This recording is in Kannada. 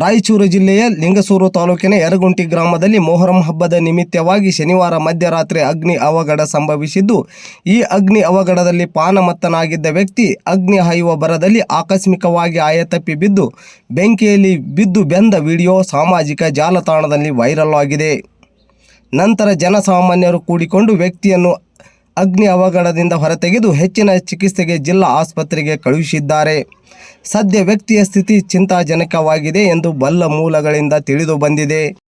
ರಾಯಚೂರು ಜಿಲ್ಲೆಯ ಲಿಂಗಸೂರು ತಾಲೂಕಿನ ಯರಗುಂಟಿ ಗ್ರಾಮದಲ್ಲಿ ಮೊಹರಂ ಹಬ್ಬದ ನಿಮಿತ್ತವಾಗಿ ಶನಿವಾರ ಮಧ್ಯರಾತ್ರಿ ಅಗ್ನಿ ಅವಘಡ ಸಂಭವಿಸಿದ್ದು, ಈ ಅಗ್ನಿ ಅವಘಡದಲ್ಲಿ ಪಾನಮತ್ತನಾಗಿದ್ದ ವ್ಯಕ್ತಿ ಅಗ್ನಿ ಹಾಯುವ ಬರದಲ್ಲಿ ಆಕಸ್ಮಿಕವಾಗಿ ಆಯತಪ್ಪಿ ಬಿದ್ದು, ಬೆಂಕಿಯಲ್ಲಿ ಬಿದ್ದು ಬೆಂದ ವಿಡಿಯೋ ಸಾಮಾಜಿಕ ಜಾಲತಾಣದಲ್ಲಿ ವೈರಲ್ ಆಗಿದೆ. ನಂತರ ಜನಸಾಮಾನ್ಯರು ಕೂಡಿಕೊಂಡು ವ್ಯಕ್ತಿಯನ್ನು ಅಗ್ನಿ ಅವಘಡದಿಂದ ಹೊರತೆಗೆದು ಹೆಚ್ಚಿನ ಚಿಕಿತ್ಸೆಗೆ ಜಿಲ್ಲಾ ಆಸ್ಪತ್ರೆಗೆ ಕಳುಹಿಸಿದ್ದಾರೆ. ಸದ್ಯ ವ್ಯಕ್ತಿಯ ಸ್ಥಿತಿ ಚಿಂತಾಜನಕವಾಗಿದೆ ಎಂದು ಬಲ್ಲ ಮೂಲಗಳಿಂದ ತಿಳಿದು ಬಂದಿದೆ.